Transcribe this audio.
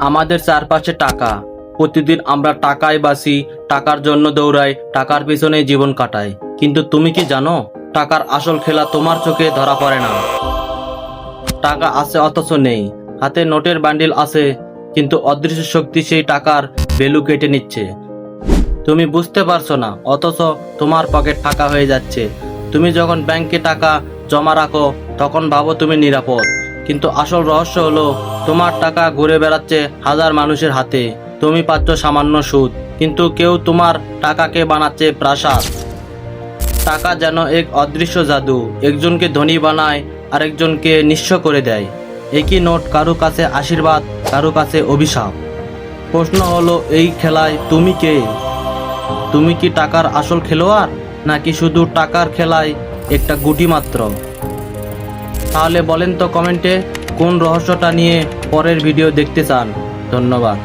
আমাদের চারপাশে টাকা। প্রতিদিন আমরা টাকায় বাসি টাকার জন্য দৌড়াই, টাকার পিছনে জীবন কাটাই। কিন্তু তুমি কি জানো, টাকার আসল খেলা তোমার চোখে ধরা পড়ে না। টাকা আছে অথচ নেই। হাতে নোটের বান্ডিল আছে, কিন্তু অদৃশ্য শক্তি সেই টাকার ভ্যালু কেটে নিচ্ছে। তুমি বুঝতে পারছ না, অথচ তোমার পকেট ফাঁকা হয়ে যাচ্ছে। তুমি যখন ব্যাংকে টাকা জমা রাখো, তখন ভাবো তুমি নিরাপদ। কিন্তু আসল রহস্য হলো, তোমার টাকা ঘুরে বেড়াচ্ছে হাজার মানুষের হাতে। তুমি পাচ্ছ সামান্য সুদ, কিন্তু কেউ তোমার টাকাকে বানাচ্ছে প্রাসাদ। টাকা যেন এক অদৃশ্য জাদু, একজনকে ধনী বানায়, আরেকজনকে নিঃস্ব করে দেয়। একই নোট কারও কাছে আশীর্বাদ, কারও কাছে অভিশাপ। প্রশ্ন হলো, এই খেলায় তুমি কে? তুমি কি টাকার আসল খেলোয়াড়, নাকি শুধু টাকার খেলায় একটা গুটি মাত্র তাহলে বলেন তো কমেন্টে কোন রহস্যটা নিয়ে পরের ভিডিও দেখতে চান। ধন্যবাদ।